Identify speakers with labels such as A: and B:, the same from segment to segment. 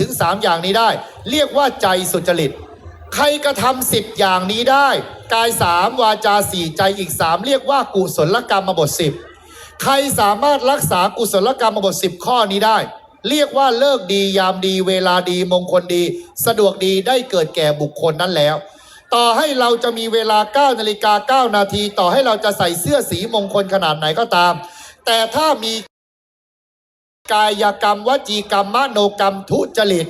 A: ถึงสามอย่างนี้ได้ เรียกว่าใจสุจริต ใครกระทำสิบอย่างนี้ได้ กายสามวาจาสี่ใจอีกสามเรียกว่ากุศลกรรมบทสิบใครสามารถรักษากุศลกรรมบทสิบข้อนี้ได้ เรียกว่าเลิกดียามดีเวลาดีมงคลดี สะดวกดีได้เกิดแก่บุคคลนั้นแล้วต่อให้เราจะมีเวลา 9 นาฬิกา 9 นาที ต่อให้เราจะใส่เสื้อสีมงคลขนาดไหนก็ตาม แต่ถ้ามี กายกรรมวจีกรรมมโนกรรมทุจริต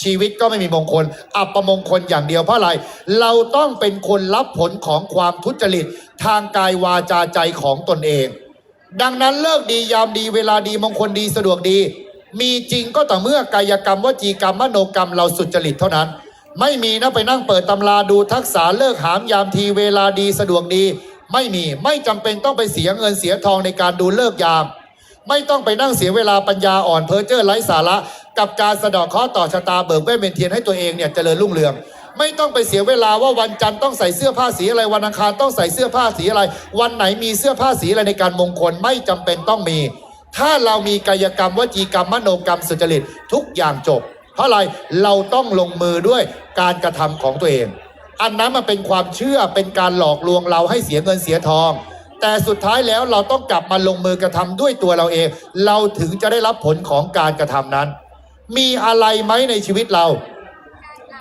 A: ชีวิตก็ไม่มีมงคล อัปมงคลอย่างเดียวเพราะอะไร เราต้องเป็นคนรับผลของความทุจริต ทางกายวาจาใจของตนเอง ดังนั้นเลิกดียามดีเวลาดีมงคลดีสะดวกดี มีจริงก็ต่อเมื่อกายกรรมวจีกรรมมโนกรรมเราสุจริตเท่านั้น ไม่มีนะไปนั่งเปิดตำราดูทักษะเลิกหามยามทีเวลาดีสะดวกดี ไม่มีไม่จำเป็นต้องไปเสียเงินเสียทองในการดูเลิกยาม ไม่ต้องไปนั่งเสียเวลาปัญญาอ่อนเพ้อเจ้อไร้สาระ กับการสะดอกเคราะห์ต่อชะตาเบิกเวทเป็นเทียนให้ตัวเองเนี่ยเจริญรุ่งเรือง ไม่ต้องไปเสียเวลาว่าวันจันทร์ต้องใส่เสื้อผ้าสีอะไรวันอังคารต้องใส่เสื้อผ้าสีอะไร วันไหนมีเสื้อผ้าสีอะไรในการมงคลไม่จำเป็นต้องมี ถ้าเรามีกายกรรมวจีกรรมมโนกรรมสุจริตทุกอย่างจบ เพราะอะไรเราต้องลงมือด้วยการกระทำของตัวเอง อันนั้นมันเป็นความเชื่อเป็นการหลอกลวงเราให้เสียเงินเสียทอง แต่สุดท้ายแล้วเราต้องกลับมาลงมือกระทำด้วยตัวเราเอง เราถึงจะได้รับผลของการกระทำนั้น มีอะไรไหมในชีวิตเรา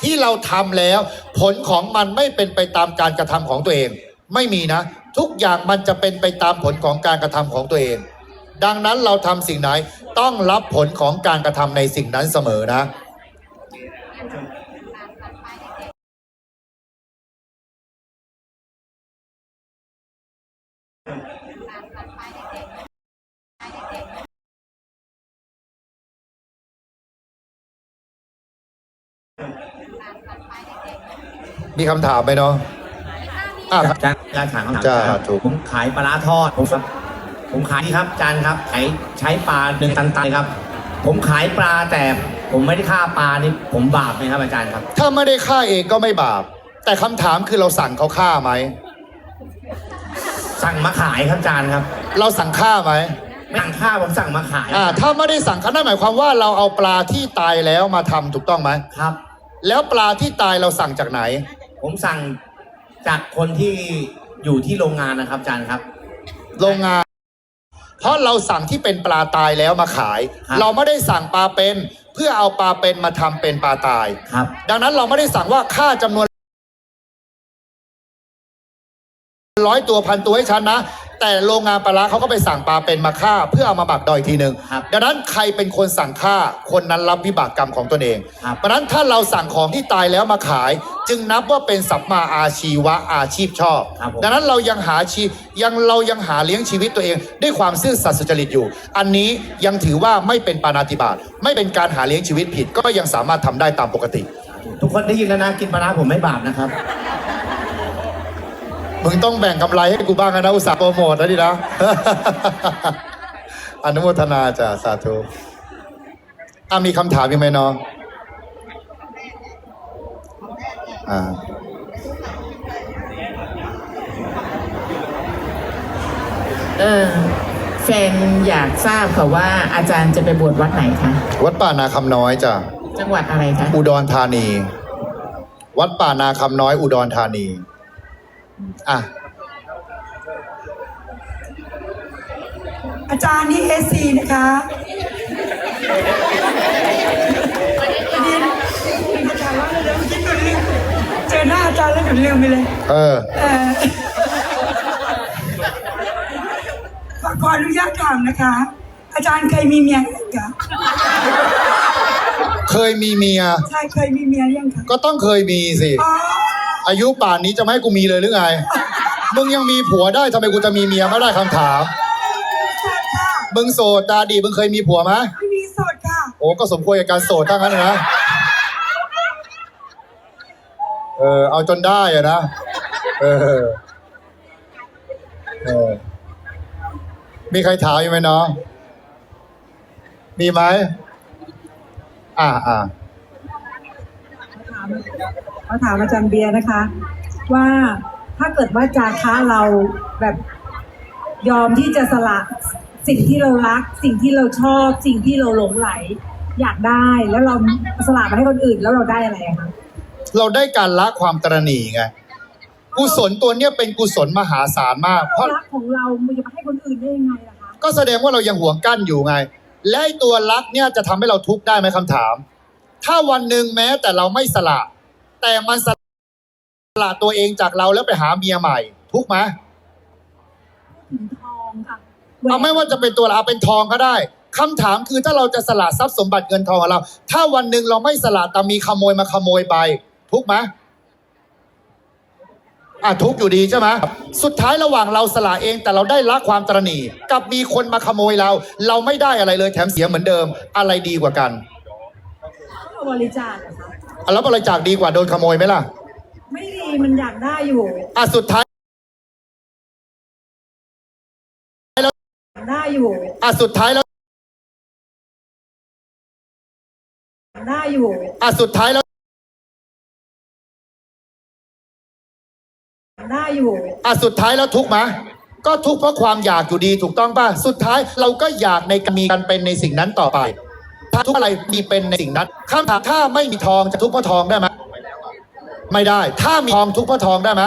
A: ที่เราทำแล้ว ผลของมันไม่เป็นไปตามการกระทำของตัวเอง ไม่มีนะ ทุกอย่างมันจะเป็นไปตามผลของการกระทำของตัวเอง ดังนั้นเราทำสิ่งไหนต้องรับผลของการกระทำในสิ่งนั้นเสมอนะ มีคำถามไหมเนาะอะ
B: อาจารย์อาจารย์ถามคำถาม
A: จ้า
B: ครับ
A: ถูก
B: ผมขายปลาร้าทอดผมครับ ผมขายนี่ครับอาจารย์ครับขายใช้ปลาหนึ่งตันตันครับ ผมขายปลาแต่ผมไม่ได้ฆ่าปลานี่ผมบาปไหมครับอาจารย์ครับ
A: ถ้าไม่ได้ฆ่าเองก็ไม่บาป แต่คำถามคือเราสั่งเขาฆ่าไหม
B: สั่งมาขายครับอาจารย์ครับ
A: เราสั่งฆ่าไหม
B: ไม่สั่งฆ่าผมสั่งมาขาย
A: อ่า ถ้าไม่ได้สั่งฆ่านั่นหมายความว่าเราเอาปลาที่ตายแล้วมาทำถูกต้องไหม
B: ครับ
A: แล้วปลาที่ตายเราสั่งจากไหน
B: ผมสั่งจากคนที่อยู่ที่โรงงานนะครับอาจารย์ครับ
A: โรงงาน เพราะเราสั่งที่เป็นปลาตายแล้วมาขาย
B: ครับ
A: เราไม่ได้สั่งปลาเป็น เพื่อเอาปลาเป็นมาทำเป็นปลาตาย
B: ครับ
A: ดังนั้นเราไม่ได้สั่งว่าค่าจำนวนร้อยตัวพันตัวให้ฉันนะ แต่โรงงานปลาร้าเขาก็ไปสั่งปลาเป็นมาฆ่า เพื่อเอามาหมักดอยทีหนึ่ง
B: ครับ
A: ดังนั้นใครเป็นคนสั่งฆ่าคนนั้นรับวิบากกรรมของตนเอง
B: ครับ
A: เพราะฉะนั้นถ้าเราสั่งของที่ตายแล้วมาขาย จึงนับว่าเป็นสัมมาอาชีวะอาชีพชอบ
B: ครับผม
A: ดังนั้นเรายังหาชียังเรายังหาเลี้ยงชีวิตตัวเอง ด้วยความซื่อสัตย์สุจริตอยู่ อันนี้ยังถือว่าไม่เป็นปานาติบาตไม่เป็นการหาเลี้ยงชีวิตผิดก็ยังสามารถทำได้ตามปกติ
B: ทุกคนได้ยินแล้วนะกินปลาร้าผมไม่บาปนะครับ
A: มึงต้องแบ่งกำไรให้กูบ้างนะ อุตส่าห์โปรโมทนะดินะ อนุโมทนาจ้ะสาธุอะมีคำถามยังไหมน้องอ่า
C: เออแฟนอยากทราบค่ะว่าอาจารย์จะไปบวชวัดไหนคะ
A: วัดป่านาคำน้อยจ้ะ
C: จังหวัดอะไรคะ
A: อุดรธานี วัดป่านาคำน้อยอุดรธานี อะ
D: อาจารย์นี่เอซีนะคะประเด็นอาจารย์ว่าเดี๋ยวเมื่อกี้หนูลืมเจอหน้าอาจารย์แล้วหนูลืมไปเลย
A: เออ
D: เออขอขออนุญาตถามนะคะ อาจารย์เคยมีเมียหรือยังคะ
A: เคยมีเมีย
D: ใช่เคยมีเมียหรือยังคะ
A: ก็ต้องเคยมีสิ
D: อ๋อ
A: อายุป่านนี้จะไม่ให้กูมีเลยหรือไง มึงยังมีผัวได้ทำไมกูจะมีเมียไม่ได้คำถาม
D: โสดค่ะ
A: มึงโสดตาดีมึงเคยมีผัวไหม
D: ไม่มีโสดค่ะ
A: โอ้ก็สมควรกับการโสดทั้งนั้นนะ เออเอาจนได้อะนะ เออ เออ มีใครถามอยู่ไหมเนาะมีไหม อ่าอ่า
E: เขาถามอาจารย์เบียร์นะคะ ว่าถ้าเกิดว่าจาคะเราแบบยอมที่จะสละสิ่งที่เรารัก สิ่งที่เราชอบ สิ่งที่เราหลงไหล อยากได้แล้วเราสละไปให้คนอื่นแล้วเราได้อะไรอะคะ
A: เราได้การละความตระหนี่ไงกุศลตัวเนี้ยเป็นกุศลมหาศาลมาก เพราะ
E: รักของเรามันจะไปให้คนอื่นได้ยังไงล่ะคะ
A: ก็แสดงว่าเรายังหวงกั้นอยู่ไง และไอ้ตัวรักเนี่ยจะทำให้เราทุกข์ได้ไหมคำถาม ถ้าวันหนึ่งแม้แต่เราไม่สละ แต่มันสละตัวเองจากเราแล้วไปหาเมียใหม่ ทุกข์ไหม
E: ถึงทองค่ะ
A: เอาไม่ว่าจะเป็นตัวเราเอาเป็นทองก็ได้คำถามคือถ้าเราจะสละทรัพย์สมบัติเงินทองของเรา ถ้าวันหนึ่งเราไม่สละแต่มีขโมยมาขโมยไป ทุกข์ไหมอะทุกข์อยู่ดีใช่ไหมสุดท้ายระหว่างเราสละเองแต่เราได้ละความตระหนี่กับมีคนมาขโมยเรา เราไม่ได้อะไรเลยแถมเสียเหมือนเดิมอะไรดีกว่ากัน
E: บริจาคเหรอคะ
A: อะแล้วบริจาคดีกว่าโดนขโมยไหมล่ะ
E: ไม่ดีมันอยากได้อยู่
A: อะสุดท้าย
E: อยากได้อยู่
A: อะสุดท้ายแล้ว
E: อยากได้อยู่
A: อะสุดท้ายแล้ว
E: อยากได้อยู่
A: อะสุดท้ายแล้วทุกข์ไหมก็ทุกข์เพราะความอยากอยู่ดีถูกต้องป่ะสุดท้ายเราก็อยากในการมีกันเป็นในสิ่งนั้นต่อไป ถ้าทุกอะไรมีเป็นในสิ่งนั้นคำถามถ้าไม่มีทองจะทุกข์เพราะทองได้ไหมไม่ได้ ถ้ามีทองทุกข์เพราะทองได้ไหม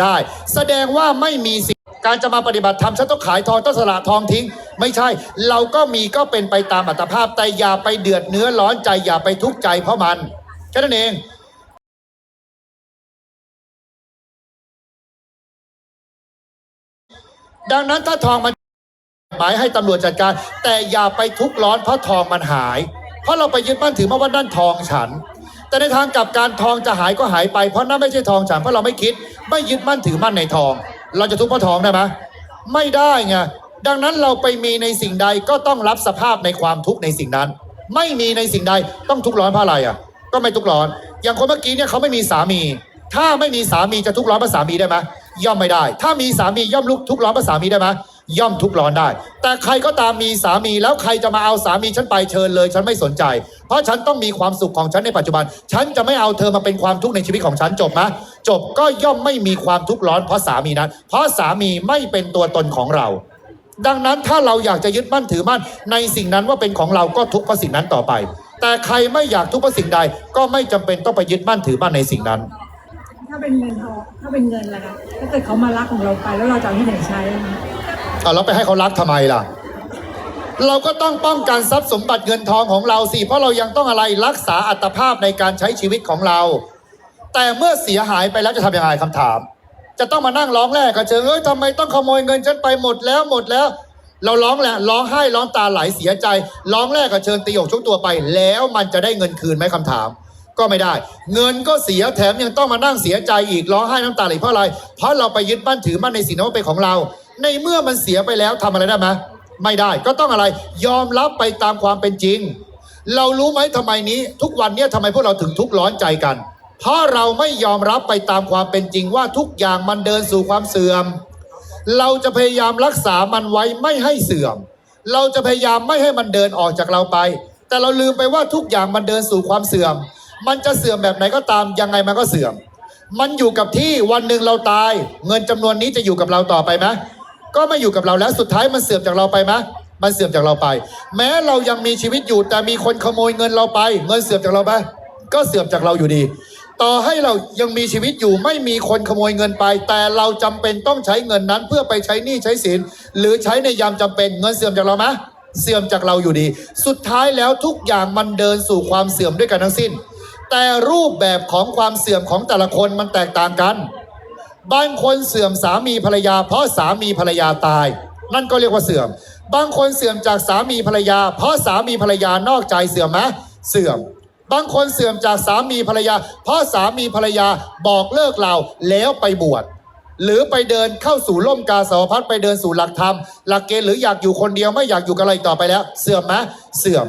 A: ได้ แสดงว่าไม่มีสิ่งการจะมาปฏิบัติธรรมฉันต้องขายทองต้องสละทองทิ้ง ไม่ใช่ เราก็มีก็เป็นไปตามอัตภาพ แต่อย่าไปเดือดเนื้อร้อนใจอย่าไปทุกข์ใจเพราะมันแค่นั้นเองดังนั้นถ้าทองมัน หมายให้ตำรวจจัดการ แต่อย่าไปทุกข์ร้อนเพราะทองมันหาย เพราะเราไปยึดมั่นถือมาว่านั่นทองฉัน แต่ในทางกลับการทองจะหายก็หายไปเพราะนั่นไม่ใช่ทองฉันเพราะเราไม่คิด ไม่ยึดมั่นถือมั่นในทอง เราจะทุกข์เพราะทองได้ไหมไม่ได้ไงดังนั้นเราไปมีในสิ่งใดก็ต้องรับสภาพในความทุกข์ในสิ่งนั้น ไม่มีในสิ่งใดต้องทุกข์ร้อนเพราะอะไรอะ ก็ไม่ทุกข์ร้อน อย่างคนเมื่อกี้เนี่ยเขาไม่มีสามี ถ้าไม่มีสามีจะทุกข์ร้อนเพราะสามีได้ไหมย่อมไม่ได้ ถ้ามีสามีย่อมลุกทุกข์ร้อนเพราะสามีได้ไหม ย่อมทุกข์ร้อนได้ แต่ใครก็ตามมีสามีแล้วใครจะมาเอาสามีฉันไปเชิญเลย ฉันไม่สนใจ เพราะฉันต้องมีความสุขของฉันในปัจจุบัน ฉันจะไม่เอาเธอมาเป็นความทุกข์ในชีวิตของฉันจบไหมจบก็ย่อมไม่มีความทุกข์ร้อน เพราะสามีนั้น เพราะสามีไม่เป็นตัวตนของเรา ดังนั้นถ้าเราอยากจะยึดมั่นถือมั่น ในสิ่งนั้นว่าเป็นของเราก็ทุกข์เพราะสิ่งนั้นต่อไป แต่ใครไม่อยากทุกข์เพราะสิ่งใดก็ไม่จำเป็นต้องไปยึดมั่นถือมั่นในสิ่งนั้น
E: ถ้าเป็นเงินทองถ้าเป็นเงินล่ะคะถ้าเกิดเขามารักของเราไปแล้วเราจะเอาที่ไหนใช้
A: เอาแล้วไปให้เขารักทำไมล่ะ เราก็ต้องป้องกันทรัพย์สมบัติเงินทองของเราสิ เพราะเรายังต้องอะไรรักษาอัตภาพในการใช้ชีวิตของเรา แต่เมื่อเสียหายไปแล้วจะทำยังไงคำถาม จะต้องมานั่งร้องแรกกระเจิงเอ้ยทำไมต้องขโมยเงินฉันไปหมดแล้วหมดแล้ว เราร้องแหละร้องไห้ร้องตาไหลเสียใจ ร้องแรกกระเชิญตีอกชกตัวไป แล้วมันจะได้เงินคืนไหมคำถามก็ไม่ได้ เงินก็เสียแถมยังต้องมานั่งเสียใจอีกร้องไห้น้ำตาไหลเพราะอะไร เพราะเราไปยึดมั่นถือมั่นในสิ่งนั้นว่าเป็นของเรา ในเมื่อมันเสียไปแล้วทำอะไรได้ไหมไม่ได้ก็ต้องอะไร ยอมรับไปตามความเป็นจริง เรารู้ไหมทำไมนี้ ทุกวันนี้ยทำไมพวกเราถึงทุกข์ร้อนใจกัน เพราะเราไม่ยอมรับไปตามความเป็นจริงว่าทุกอย่างมันเดินสู่ความเสื่อม เราจะพยายามรักษามันไว้ไม่ให้เสื่อม เราจะพยายามไม่ให้มันเดินออกจากเราไป แต่เราลืมไปว่าทุกอย่างมันเดินสู่ความเสื่อม มันจะเสื่อมแบบไหนก็ตามยังไงมันก็เสื่อม มันอยู่กับที่วันหนึ่งเราตาย เงินจำนวนนี้จะอยู่กับเราต่อไปไหม ก็ไม่อยู่กับเราแล้วสุดท้ายมันเสื่อมจากเราไปไหมมันเสื่อมจากเราไป แม้เรายังมีชีวิตอยู่แต่มีคนขโมยเงินเราไป เงินเสื่อมจากเราไหมก็เสื่อมจากเราอยู่ดี ต่อให้เรายังมีชีวิตอยู่ไม่มีคนขโมยเงินไป แต่เราจำเป็นต้องใช้เงินนั้น เพื่อไปใช้หนี้ใช้สินหรือใช้ในยามจำเป็นเงินเสื่อมจากเราไหมเสื่อมจากเราอยู่ดี สุดท้ายแล้วทุกอย่างมันเดินสู่ความเสื่อมด้วยกันทั้งสิ้น แต่รูปแบบของความเสื่อมของแต่ละคนมันแตกต่างกัน บางคนเสื่อมสามีภรรยา เพราะสามีภรรยาตาย นั่นก็เรียกว่าเสื่อม บางคนเสื่อมจากสามีภรรยา เพราะสามีภรรยานอกใจเสื่อมไหมเสื่อม บางคนเสื่อมจากสามีภรรยา เพราะสามีภรรยาบอกเลิกเราแล้วไปบวชหรือไปเดินเข้าสู่ร่มกาสาวพัดไปเดินสู่หลักธรรม หลักเกณฑ์หรืออยากอยู่คนเดียวไม่อยากอยู่กับอะไรอีกต่อไปแล้ว เสื่อมไหมเสื่อม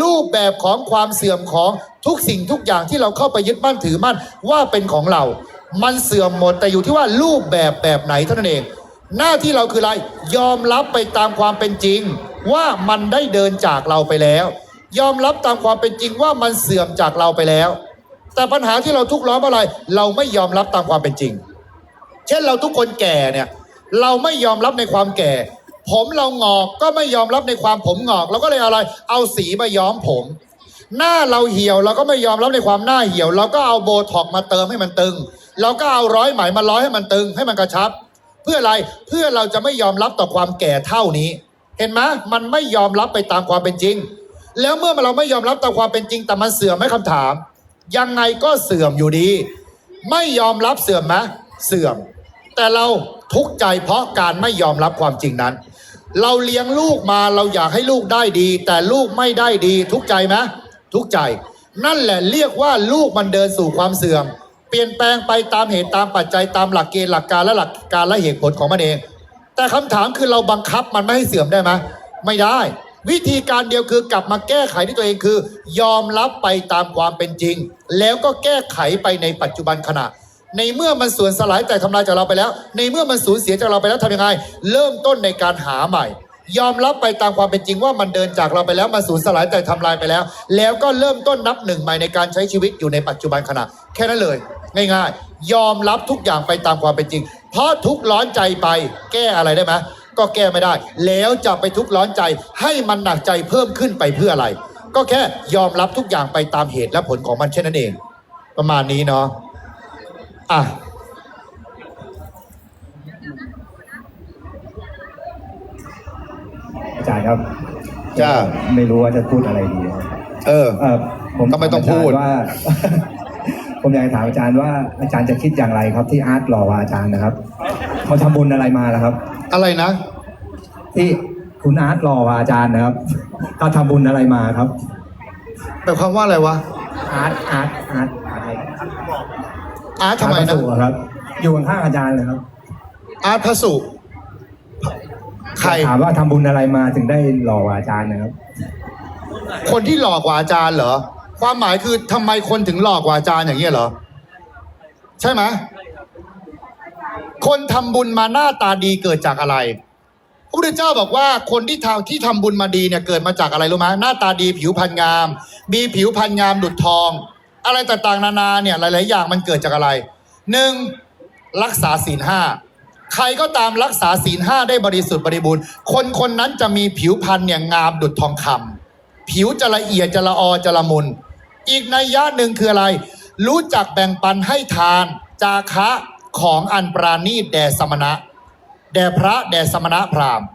A: รูปแบบของความเสื่อมของทุกสิ่งทุกอย่างที่เราเข้าไปยึดมั่นถือมั่นว่าเป็นของเรา มันเสื่อมหมดแต่อยู่ที่ว่ารูปแบบแบบไหนเท่านั้นเอง หน้าที่เราคืออะไรยอมรับไปตามความเป็นจริง ว่ามันได้เดินจากเราไปแล้ว ยอมรับตามความเป็นจริงว่ามันเสื่อมจากเราไปแล้ว แต่ปัญหาที่เราทุกข์ร้อนเพราะอะไร เราไม่ยอมรับตามความเป็นจริง เช่นเราทุกคนแก่เนี่ยเราไม่ยอมรับในความแก่ ผมเรางอกก็ไม่ยอมรับในความผมงอกเราก็เลยอะไร เอาสีมาย้อมผม หน้าเราเหี่ยวเราก็ไม่ยอมรับในความหน้าเหี่ยว เราก็เอาโบท็อกมาเติมให้มันตึง เราก็เอาร้อยไหมมาร้อยให้มันตึงให้มันกระชับ เพื่ออะไรเพื่อเราจะไม่ยอมรับต่อความแก่เท่านี้ เห็นไหมมันไม่ยอมรับไปตามความเป็นจริง แล้วเมื่อเราไม่ยอมรับตามความเป็นจริง แต่มันเสื่อมไหมคำถาม ยังไงก็เสื่อมอยู่ดี ไม่ยอมรับเสื่อมไหมเสื่อม แต่เราทุกข์ใจเพราะการไม่ยอมรับความจริงนั้น เราเลี้ยงลูกมาเราอยากให้ลูกได้ดี แต่ลูกไม่ได้ดี ทุกข์ใจไหมทุกข์ใจ นั่นแหละเรียกว่าลูกมันเดินสู่ความเสื่อม เปลี่ยนแปลงไปตามเหตุตามปัจจัยตามหลักเกณฑ์หลักการและหลักการและเหตุผลของมันเอง แต่คำถามคือเราบังคับมันไม่ให้เสื่อมได้ไหมไม่ได้ วิธีการเดียวคือกลับมาแก้ไขที่ตัวเองคือ ยอมรับไปตามความเป็นจริง แล้วก็แก้ไขไปในปัจจุบันขณะ ในเมื่อมันสูญสลายแต่ทำลายจากเราไปแล้ว ในเมื่อมันสูญเสียจากเราไปแล้วทำยังไง เริ่มต้นในการหาใหม่ ยอมรับไปตามความเป็นจริงว่ามันเดินจากเราไปแล้วมันสูญสลายแต่ทำลายไปแล้ว แล้วก็เริ่มต้นนับหนึ่งใหม่ในการใช้ชีวิตอยู่ในปัจจุบันขณะ แค่นั้นเลย ง่ายๆ ยอมรับทุกอย่างไปตามความเป็นจริง เพราะทุกข์ร้อนใจไปแก้อะไรได้ไหมก็แก้ไม่ได้ แล้วจะไปทุกข์ร้อนใจให้มันหนักใจเพิ่มขึ้นไปเพื่ออะไร ก็แค่ยอมรับทุกอย่างไปตามเหตุและผลของมันแค่นนั้นเอง ประมาณนี้เนาะอะ
F: อาจารย์ครับ
A: จ้า
F: ไม่รู้ว่าจะพูดอะไรดีครับ
A: เออ
F: เออผม
A: ก็ไม่ต้องพูดา
F: จารย์ว่า ผมอยากจะถามอาจารย์ว่าอาจารย์จะคิดอย่างไรครับ ที่อาร์ตหล่อว่าอาจารย์นะครับเขาทำบุญอะไรมาล่ะครับ
A: อะไรนะ
F: ที่คุณอาร์ตหล่อว่าอาจารย์นะครับเขาทำบุญอะไรมาครับ
A: แปลความว่าอะไรวะ
F: อาร์ตอาร์ตอาร์ตอะไร
A: อาร์ตทำไม
F: อาร์ตพ
A: นะ
F: ระสุอะครับ อยู่ข้างๆอาจารย์เลยครับ
A: อาร์ตพระสุ ใคร
F: ถามว่าทำบุญอะไรมาถึงได้หล่อว่าอาจารย์นะครับ
A: คนที่หลอกกว่าอาจารย์เหรอ ความหมายคือทำไมคนถึงหลอกกว่าอาจารย์อย่างเงี้ยเหรอ ใช่ไหมคนทำบุญมาหน้าตาดีเกิดจากอะไร พระพุทธเจ้าบอกว่าคนที่ทำที่ทำบุญมาดีเนี่ยเกิดมาจากอะไรรู้ไหมหน้าตาดีผิวพรรณงาม มีผิวพรรณงามดุจทอง อะไรต่างๆนานาเนี่ยหลาย ๆ อย่างมันเกิดจากอะไรหนึ่งรักษาศีลห้า ใครก็ตามรักษาศีลห้าได้บริสุทธิ์บริบูรณ์ คนคนนั้นจะมีผิวพรรณเนี่ยงามดุจทองคำผิวจะละเอียดจะละออจะละมุน อีกนัยยะหนึ่งคืออะไร รู้จักแบ่งปันให้ทาน จาคะของอันปราณีตแด่สมณะ แด่พระแด่สมณะพราหมณ์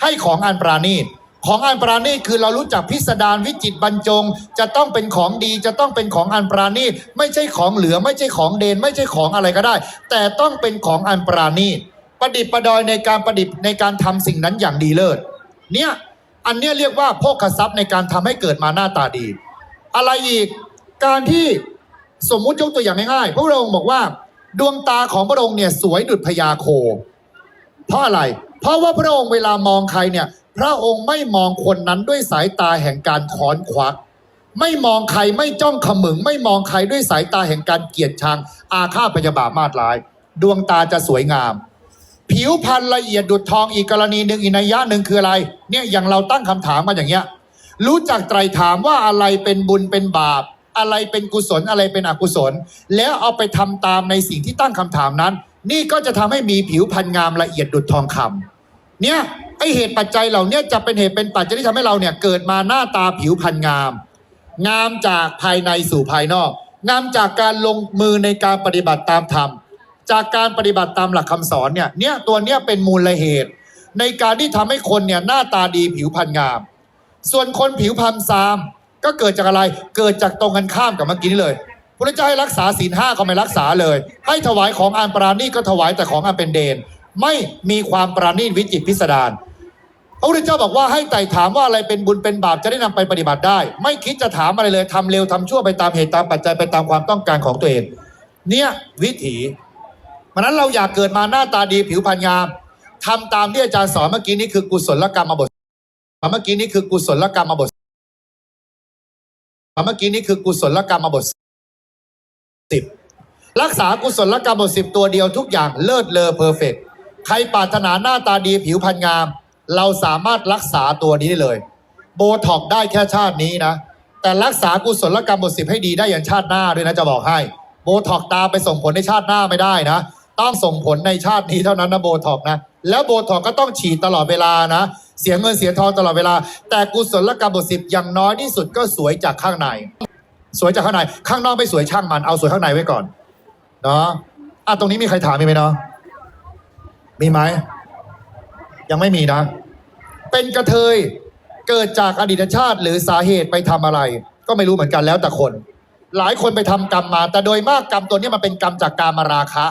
A: ให้ของอันปราณีตของอันปราณีตคือเรารู้จักพิสดารวิจิตบรรจง จะต้องเป็นของดีจะต้องเป็นของอันปราณีตไม่ใช่ของเหลือไม่ใช่ของเดน ไม่ใช่ของอะไรก็ได้ แต่ต้องเป็นของอันปราณีต ประดิษฐ์ประดอยในการประดิษฐ์ในการทำสิ่งนั้นอย่างดีเลิศเนี่ยอันเนี้ยเรียกว่าโภคทรัพย์ในการทำให้เกิดมาหน้าตาดี อะไรอีกการที่สมมุติยกตัวอย่างง่ายๆพระองค์บอกว่า ดวงตาของพระองค์เนี่ยสวยดุจพญาโค เพราะอะไร เพราะว่าพระองค์เวลามองใครเนี่ยพระองค์ไม่มองคนนั้นด้วยสายตาแห่งการค้อนควัก ไม่มองใครไม่จ้องขมึง ไม่มองใครด้วยสายตาแห่งการเกลียดชัง อาฆาตพยาบาทมาดร้าย ดวงตาจะสวยงาม ผิวพรรณละเอียดดุจทองอีกกรณีหนึ่งอีกนัยยะหนึ่งคืออะไร เนี่ยอย่างเราตั้งคำถามมาอย่างเงี้ย รู้จักไตรถามว่าอะไรเป็นบุญเป็นบาป อะไรเป็นกุศลอะไรเป็นอกุศล แล้วเอาไปทำตามในสิ่งที่ตั้งคำถามนั้น นี่ก็จะทำให้มีผิวพรรณงามละเอียดดุจทองคำเนี่ยไอเหตุปัจจัยเหล่านี้จะเป็นเหตุเป็นปัจจัยที่ทำให้เราเนี่ยเกิดมาหน้าตาผิวพรรณงาม งามจากภายในสู่ภายนอก งามจากการลงมือในการปฏิบัติตามธรรม จากการปฏิบัติตามหลักคำสอนเนี่ยเนี่ยตัวเนี้ยเป็นมูลเหตุ ในการที่ทำให้คนเนี่ยหน้าตาดีผิวพรรณงาม ส่วนคนผิวพรรณซาม ก็เกิดจากอะไรเกิดจากตรงกันข้ามกับเมื่อกี้นี้เลยพระเจ้าให้รักษาศีลห้าก็ไม่รักษาเลย ให้ถวายของอันปราณีก็ถวายแต่ของอันเป็นเดน ไม่มีความปราณีวิจิตพิสดารพระพุทธเจ้าบอกว่าให้ไต่ถามว่าอะไรเป็นบุญเป็นบาปจะได้นำไปปฏิบัติได้ ไม่คิดจะถามอะไรเลยทำเร็วทำชั่วไปตามเหตุตามปัจจัยไปตามความต้องการของตัวเอง เนี่ยวิถี มันนั้นเราอยากเกิดมาหน้าตาดีผิวพรรณงามทำตามที่อาจารย์สอนเมื่อกี้นี้คือกุศลกรรมบทเมื่อกี้นี้คือกุศลกรรมบทเมื่อกี้นี้คือกุศลกรรมบทสิบรักษากุศลกรรมบทสิบตัวเดียวทุกอย่างเลิศเลอเพอร์เฟกใครปรารถนาหน้าตาดีผิวพรรณงาม เราสามารถรักษาตัวนี้ได้เลย โบท็อกได้แค่ชาตินี้นะ แต่รักษากุศลกรรมบทสิบให้ดีได้อย่างชาติหน้าด้วยนะจะบอกให้ โบท็อกตาไปส่งผลในชาติหน้าไม่ได้นะ ต้องส่งผลในชาตินี้เท่านั้นนะโบท็อกนะ แล้วโบท็อกก็ต้องฉีดตลอดเวลานะ เสียเงินเสียทองตลอดเวลา แต่กุศลกรรมบทสิบอย่างน้อยที่สุดก็สวยจากข้างใน สวยจากข้างใน ข้างนอกไม่สวยช่างมันเอาสวยข้างในไว้ก่อนเนาะอะตรงนี้มีใครถามมีไหมเนาะมีไหมยังไม่มีนะ เป็นกระเทยเกิดจากอดีตชาติหรือสาเหตุไปทำอะไร ก็ไม่รู้เหมือนกันแล้วแต่คน หลายคนไปทำกรรมมา แต่โดยมากกรรมตัวนี้มันเป็นกรรมจากการมาราคะ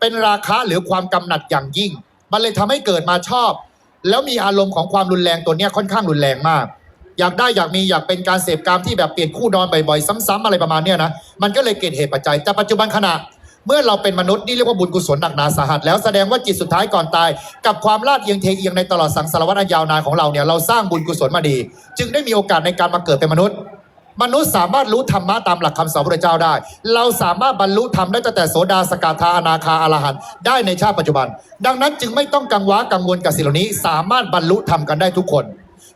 A: เป็นราคะหรือความกำหนัดอย่างยิ่ง มันเลยทำให้เกิดมาชอบ แล้วมีอารมณ์ของความรุนแรงตัวเนี้ยค่อนข้างรุนแรงมาก อยากได้อยากมีอยากเป็นการเสพกรรมที่แบบเปลี่ยนคู่นอนบ่อยๆ ซ้ำๆอะไรประมาณเนี้ยนะมันก็เลยเกิดเหตุปัจจัยแต่ปัจจุบันขณะ เมื่อเราเป็นมนุษย์นี่เรียกว่าบุญกุศลหนักหนาสาหัสแล้วแสดงว่าจิตสุดท้ายก่อนตาย กับความลาดเอียงเทเอียงในตลอดสังสารวัฏอันยาวนานของเราเนี่ยเราสร้างบุญกุศลมาดี จึงได้มีโอกาสในการมาเกิดเป็นมนุษย์ มนุษย์สามารถรู้ธรรมะตามหลักคำสอนพระเจ้าได้ เราสามารถบรรลุธรรมได้ตั้งแต่โสดาสกทาอนาคาอรหันต์ได้ในชาติปัจจุบัน ดังนั้นจึงไม่ต้องกังวลกังวลกับสิ่งเหล่านี้ สามารถบรรลุธรรมกันได้ทุกคน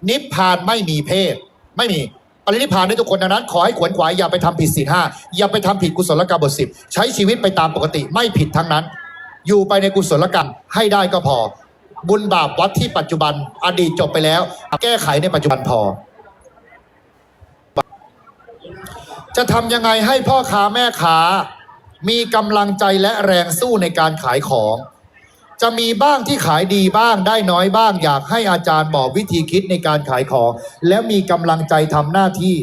A: นิพพานไม่มีเพศ ไม่มีปรินิพพานได้ทุกคนดังนั้น ขอให้ขวนขวายอย่าไปทำผิดศีลห้าอย่าไปทำผิดกุศลกรรมบทสิบใช้ชีวิตไปตามปกติไม่ผิดทั้งนั้น อยู่ไปในกุศลกรรมให้ได้ก็พอ บุญบาปวัดที่ปัจจุบันอดีตจบไปแล้ว แก้ไขในปัจจุบันพอ จะทำยังไงให้พ่อค้าแม่ค้า มีกำลังใจและแรงสู้ในการขายของ จะมีบ้างที่ขายดีบ้างได้น้อยบ้าง อยากให้อาจารย์บอกวิธีคิดในการขายของ แล้วมีกำลังใจทำหน้าที่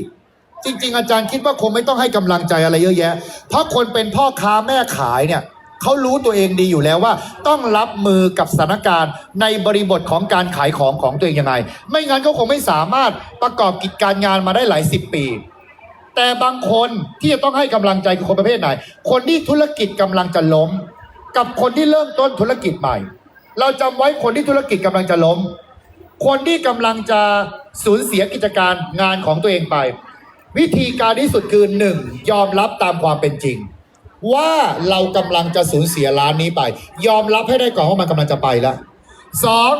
A: จริง ๆ อาจารย์คิดว่าคงไม่ต้องให้กำลังใจอะไรเยอะแยะ เพราะคนเป็นพ่อค้าแม่ขายเนี่ยเขารู้ตัวเองดีอยู่แล้วว่า ต้องรับมือกับสถานการณ์ในบริบทของการขายของของตัวเองยังไง ไม่งั้นก็คงไม่สามารถประกอบกิจการงานมาได้หลายสิบปี แต่บางคนที่จะต้องให้กำลังใจคือคนประเภทไหน คนที่ธุรกิจกำลังจะล้ม กับคนที่เริ่มต้นธุรกิจใหม่ เราจำไว้คนที่ธุรกิจกำลังจะล้ม คนที่กำลังจะสูญเสียกิจการงานของตัวเองไป วิธีการที่สุดคือหนึ่งยอมรับตามความเป็นจริง ว่าเรากำลังจะสูญเสียร้านนี้ไป ยอมรับให้ได้ก่อนว่ามันกำลังจะไปแล้วสอง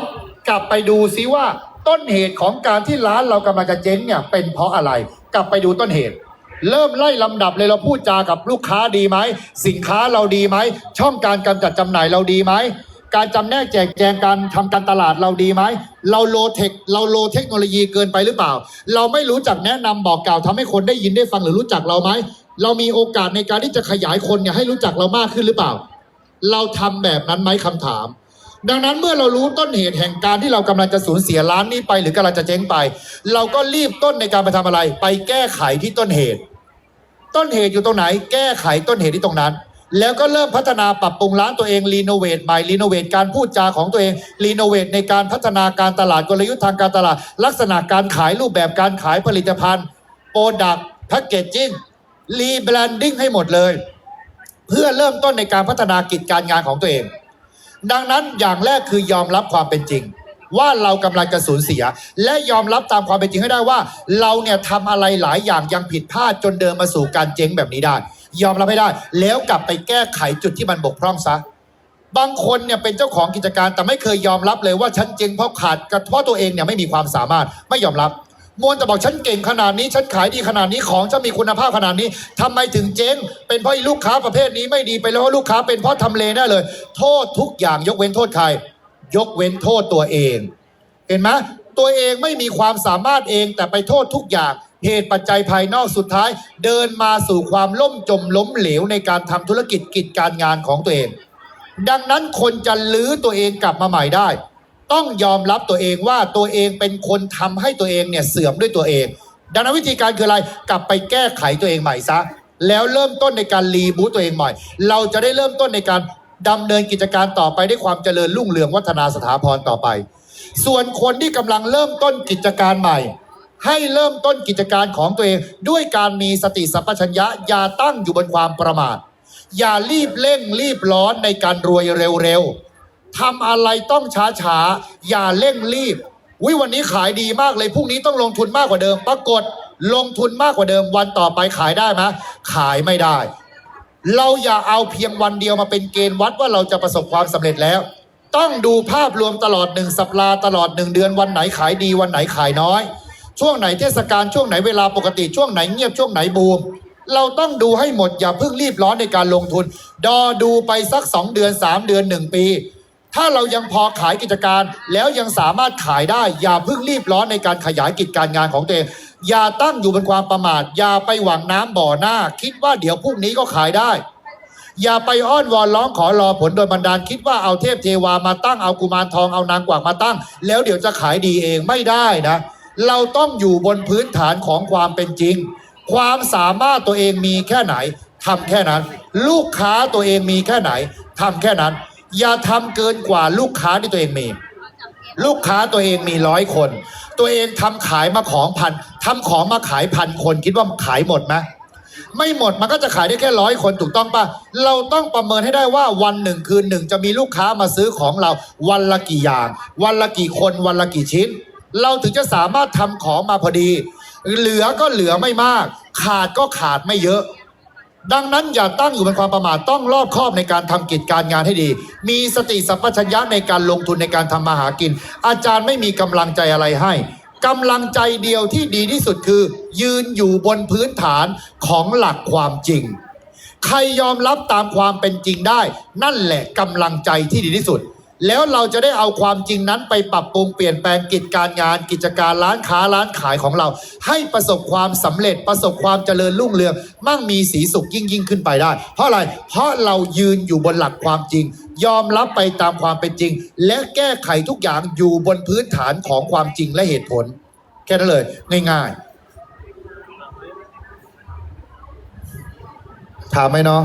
A: กลับไปดูซิว่าต้นเหตุของการที่ร้านเรากำลังจะเจ๊งเนี่ยเป็นเพราะอะไร กลับไปดูต้นเหตุ เริ่มไล่ลำดับเลยเราพูดจากับลูกค้าดีไหม สินค้าเราดีไหม ช่องการกำจัดจำหน่ายเราดีไหม การจำแนกแจกแจงการทำการตลาดเราดีไหม เราโลเทคเราโลเทคโนโลยีเกินไปหรือเปล่า เราไม่รู้จักแนะนำบอกกล่าวทำให้คนได้ยินได้ฟังหรือรู้จักเราไหม เรามีโอกาสในการที่จะขยายคนเนี่ยให้รู้จักเรามากขึ้นหรือเปล่า เราทำแบบนั้นไหมคำถามดังนั้นเมื่อเรารู้ต้นเหตุแห่งการที่เรากำลังจะสูญเสียร้านนี้ไปหรือกำลังจะเจ๊งไป เราก็รีบต้นในการไปทำอะไร ไปแก้ไขที่ต้นเหตุ ต้นเหตุอยู่ตรงไหน แก้ไขต้นเหตุที่ตรงนั้น แล้วก็เริ่มพัฒนาปรับปรุงร้านตัวเองรีโนเวทใหม่รีโนเวทการพูดจาของตัวเองรีโนเวทในการพัฒนาการตลาดกลยุทธ์ทางการตลาด ลักษณะการขายรูปแบบการขายผลิตภัณฑ์โปรดักต์แพคเกจจิ้งรีแบรนดิ้งให้หมดเลย เพื่อเริ่มต้นในการพัฒนากิจการงานของตัวเอง ดังนั้นอย่างแรกคือยอมรับความเป็นจริง ว่าเรากำลังจะสูญเสีย และยอมรับตามความเป็นจริงให้ได้ว่า เราเนี่ยทำอะไรหลายอย่างยังผิดพลาดจนเดินมาสู่การเจ๊งแบบนี้ได้ ยอมรับให้ได้ แล้วกลับไปแก้ไขจุดที่มันบกพร่องซะบางคนเนี่ยเป็นเจ้าของกิจการแต่ไม่เคยยอมรับเลยว่าฉันเจ๊งเพราะขาดกระเพราะตัวเองเนี่ยไม่มีความสามารถไม่ยอมรับมวนแต่บอกฉันเก่งขนาดนี้ ฉันขายดีขนาดนี้ของฉันมีคุณภาพขนาดนี้ทำไมถึงเจ๊งเป็นเพราะลูกค้าประเภทนี้ไม่ดีไปแล้วว่าลูกค้าเป็นเพราะทำเลได้เลย โทษทุกอย่างยกเว้นโทษใคร ยกเว้นโทษตัวเอง เห็นไหมตัวเองไม่มีความสามารถเองแต่ไปโทษทุกอย่าง เหตุปัจจัยภายนอกสุดท้าย เดินมาสู่ความล่มจมล้มเหลวในการทำธุรกิจกิจการงานของตัวเอง ดังนั้นคนจะลื้อตัวเองกลับมาใหม่ได้ ต้องยอมรับตัวเองว่าตัวเองเป็นคนทำให้ตัวเองเนี่ยเสื่อมด้วยตัวเอง ดังนั้นวิธีการคืออะไรกลับไปแก้ไขตัวเองใหม่ซะแล้วเริ่มต้นในการรีบูตตัวเองใหม่ เราจะได้เริ่มต้นในการ ดำเนินกิจการต่อไปด้วยความเจริญรุ่งเรืองวัฒนาสถาพรต่อไป ส่วนคนที่กำลังเริ่มต้นกิจการใหม่ ให้เริ่มต้นกิจการของตัวเอง ด้วยการมีสติสัมปชัญญะอย่าตั้งอยู่บนความประมาท อย่ารีบเร่งรีบร้อนในการรวยเร็วๆทำอะไรต้องช้าๆอย่าเร่งรีบวิวันนี้ขายดีมากเลยพรุ่งนี้ต้องลงทุนมากกว่าเดิม ปรากฏลงทุนมากกว่าเดิมวันต่อไปขายได้ไหมขายไม่ได้ เราอย่าเอาเพียงวันเดียวมาเป็นเกณฑ์วัดว่าเราจะประสบความสำเร็จแล้ว ต้องดูภาพรวมตลอดหนึ่งสัปดาห์ตลอดหนึ่งเดือนวันไหนขายดีวันไหนขายน้อย ช่วงไหนเทศกาลช่วงไหนเวลาปกติช่วงไหนเงียบช่วงไหนบูม เราต้องดูให้หมดอย่าเพิ่งรีบร้อนในการลงทุน ดอดูไปสักสองเดือนสามเดือนหนึ่งปี ถ้าเรายังพอขายกิจการ แล้วยังสามารถขายได้ อย่าเพิ่งรีบร้อนในการขยายกิจการงานของตัวเองอย่าตั้งอยู่บนความประมาท อย่าไปหวังน้ำบ่อหน้า คิดว่าเดี๋ยวพรุ่งนี้ก็ขายได้ อย่าไปอ้อนวอนร้องขอรอผลโดยบันดาล คิดว่าเอาเทพเทวามาตั้งเอากุมารทองเอานางกวักมาตั้ง แล้วเดี๋ยวจะขายดีเองไม่ได้นะ เราต้องอยู่บนพื้นฐานของความเป็นจริง ความสามารถตัวเองมีแค่ไหนทำแค่นั้น ลูกค้าตัวเองมีแค่ไหนทำแค่นั้น อย่าทำเกินกว่าลูกค้าที่ตัวเองมี ลูกค้าตัวเองมีร้อยคน ตัวเองทำขายมาของพันทำของมาขายพันคนคิดว่าขายหมดไหมไม่หมดมันก็จะขายได้แค่ร้อยคนถูกต้องปะเราต้องประเมินให้ได้ว่าวันหนึ่งคืนหนึ่งจะมีลูกค้ามาซื้อของเรา วันละกี่อย่าง วันละกี่คนวันละกี่ชิ้น เราถึงจะสามารถทำของมาพอดี เหลือก็เหลือไม่มาก ขาดก็ขาดไม่เยอะ ดังนั้นอย่าตั้งอยู่บนความประมาทต้องรอบคอบในการทำกิจการงานให้ดี มีสติสัมปชัญญะในการลงทุนในการทำมาหากิน อาจารย์ไม่มีกำลังใจอะไรให้กำลังใจเดียวที่ดีที่สุดคือ ยืนอยู่บนพื้นฐานของหลักความจริง ใครยอมรับตามความเป็นจริงได้ นั่นแหละกำลังใจที่ดีที่สุด แล้วเราจะได้เอาความจริงนั้นไปปรับปรุงเปลี่ยนแปลงกิจการงาน กิจการร้านค้าร้านขายของเรา ให้ประสบความสำเร็จประสบความเจริญรุ่งเรือง มั่งมีสีสุขยิ่งยิ่งขึ้นไปได้ เพราะอะไร เพราะเรายืนอยู่บนหลักความจริง ยอมรับไปตามความเป็นจริง และแก้ไขทุกอย่างอยู่บนพื้นฐานของความจริงและเหตุผล แค่นั้นเลย ง่ายๆถามไหมเนาะ